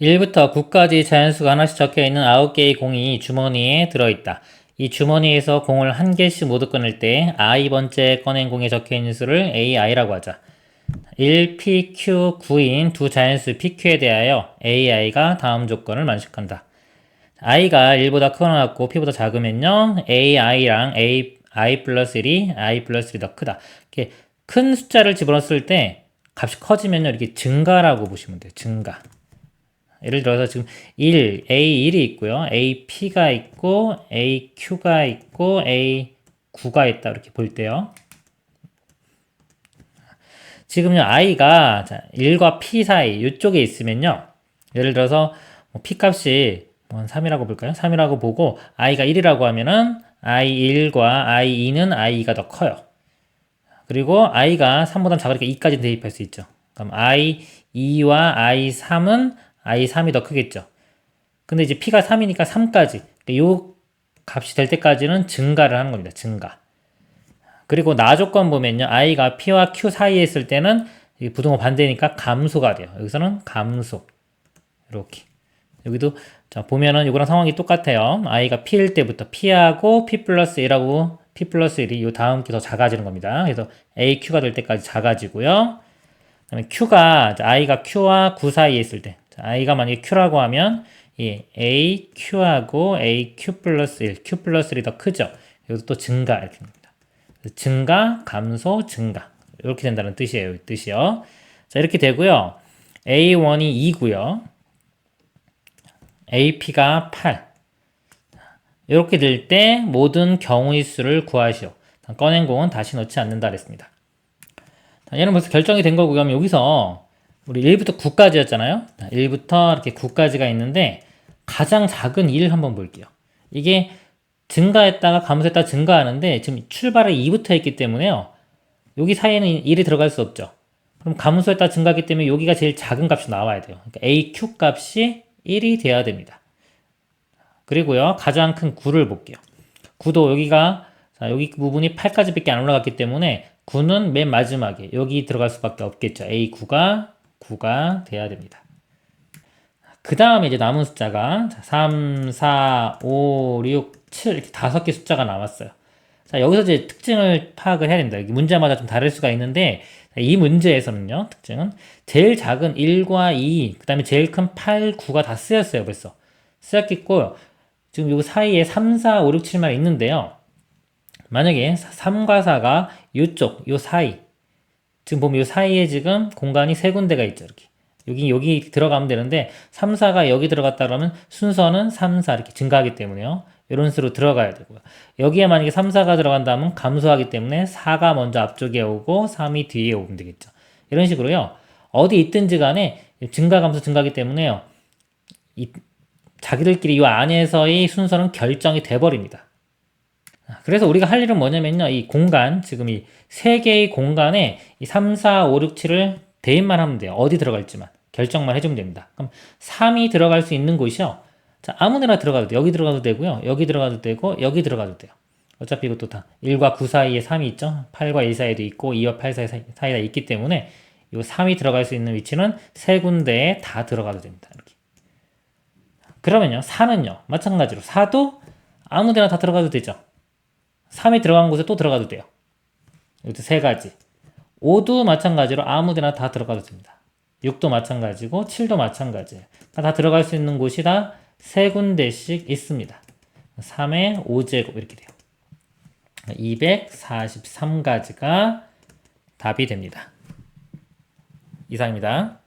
1부터 9까지 자연수가 하나씩 적혀 있는 9개의 공이 주머니에 들어있다. 이 주머니에서 공을 한 개씩 모두 꺼낼 때 i번째 꺼낸 공에 적혀 있는 수를 ai라고 하자. 1, p, q, 9인 두 자연수 pq에 대하여 ai가 다음 조건을 만족한다. i가 1보다 크거나 p보다 작으면요. ai랑 a, i 플러스 1이 i 플러스 1이 더 크다. 이렇게 큰 숫자를 집어넣었을 때 값이 커지면요. 이렇게 증가라고 보시면 돼요. 증가. 예를 들어서 지금 1, A1이 있고요. AP가 있고, AQ가 있고, A9가 있다. 이렇게 볼 때요. 지금요, I가 1과 P 사이, 이쪽에 있으면요. 예를 들어서 뭐 P 값이 뭐 3이라고 볼까요? 3이라고 보고, I가 1이라고 하면은 I1과 I2는 I가 더 커요. 그리고 I가 3보다 작으니까 2까지 대입할 수 있죠. 그럼 I2와 I3은 i3이 더 크겠죠. 근데 이제 p가 3이니까 3까지. 요 값이 될 때까지는 증가를 하는 겁니다. 증가. 그리고 나 조건 보면요. i가 p와 q 사이에 있을 때는 부등호 반대니까 감소가 돼요. 여기서는 감소. 이렇게. 여기도 자 보면은 이거랑 상황이 똑같아요. i가 p일 때부터 p하고 p 플러스 1하고 p 플러스 1이 요 다음 게 더 작아지는 겁니다. 그래서 aq가 될 때까지 작아지고요. 그다음에 q가 i가 q와 9 사이에 있을 때 i가 만약에 q라고 하면 이 a, q하고 a, q 플러스 1, q 플러스 1이 더 크죠. 여기서 또 증가 이렇게 됩니다. 증가, 감소, 증가 이렇게 된다는 뜻이에요. 이 뜻이요. 자 이렇게 되고요. a1이 2고요. ap가 8 이렇게 될 때 모든 경우의 수를 구하시오. 꺼낸 공은 다시 넣지 않는다 그랬습니다. 얘는 벌써 결정이 된 거고요. 여기서 우리 1부터 9까지였잖아요. 1부터 이렇게 9까지가 있는데 가장 작은 1을 한번 볼게요. 이게 증가했다가 감소했다가 증가하는데 지금 출발에 2부터 했기 때문에요. 여기 사이에는 1이 들어갈 수 없죠. 그럼 감소했다 증가하기 때문에 여기가 제일 작은 값이 나와야 돼요. 그러니까 AQ 값이 1이 돼야 됩니다. 그리고요. 가장 큰 9를 볼게요. 9도 여기가 자, 여기 부분이 8까지밖에 안 올라갔기 때문에 9는 맨 마지막에 여기 들어갈 수밖에 없겠죠. A9가 9가 돼야 됩니다. 그 다음에 이제 남은 숫자가 3, 4, 5, 6, 7 이렇게 다섯 개 숫자가 남았어요. 자, 여기서 이제 특징을 파악을 해야 됩니다. 문제마다 좀 다를 수가 있는데 이 문제에서는요, 특징은 제일 작은 1과 2, 그 다음에 제일 큰 8, 9가 다 쓰였어요, 벌써. 쓰였겠고, 지금 요 사이에 3, 4, 5, 6, 7만 있는데요. 만약에 3과 4가 이쪽, 요 사이, 지금 보면 이 사이에 지금 공간이 세 군데가 있죠. 이렇게. 여기, 여기 들어가면 되는데, 3, 4가 여기 들어갔다 그러면 순서는 3, 4 이렇게 증가하기 때문에요. 이런 식으로 들어가야 되고요. 여기에 만약에 3, 4가 들어간다면 감소하기 때문에 4가 먼저 앞쪽에 오고 3이 뒤에 오면 되겠죠. 이런 식으로요. 어디 있든지 간에 증가, 감소, 증가하기 때문에요. 이, 자기들끼리 이 안에서의 순서는 결정이 돼버립니다. 그래서 우리가 할 일은 뭐냐면요. 이 공간, 지금 이 세 개의 공간에 이 3, 4, 5, 6, 7을 대입만 하면 돼요. 어디 들어갈지만. 결정만 해주면 됩니다. 그럼 3이 들어갈 수 있는 곳이요. 자, 아무 데나 들어가도 돼요. 여기 들어가도 되고요. 여기 들어가도 되고, 여기 들어가도 돼요. 어차피 이것도 다 1과 9 사이에 3이 있죠. 8과 1 사이에도 있고, 2와 8 사이, 사이에 있기 때문에 이 3이 들어갈 수 있는 위치는 세 군데에 다 들어가도 됩니다. 이렇게. 그러면요. 4는요. 마찬가지로 4도 아무 데나 다 들어가도 되죠. 3이 들어간 곳에 또 들어가도 돼요. 이것도 세 가지. 5도 마찬가지로 아무 데나 다 들어가도 됩니다. 6도 마찬가지고 7도 마찬가지예요. 다 들어갈 수 있는 곳이 다 세 군데씩 있습니다. 3의 5제곱 이렇게 돼요. 243가지가 답이 됩니다. 이상입니다.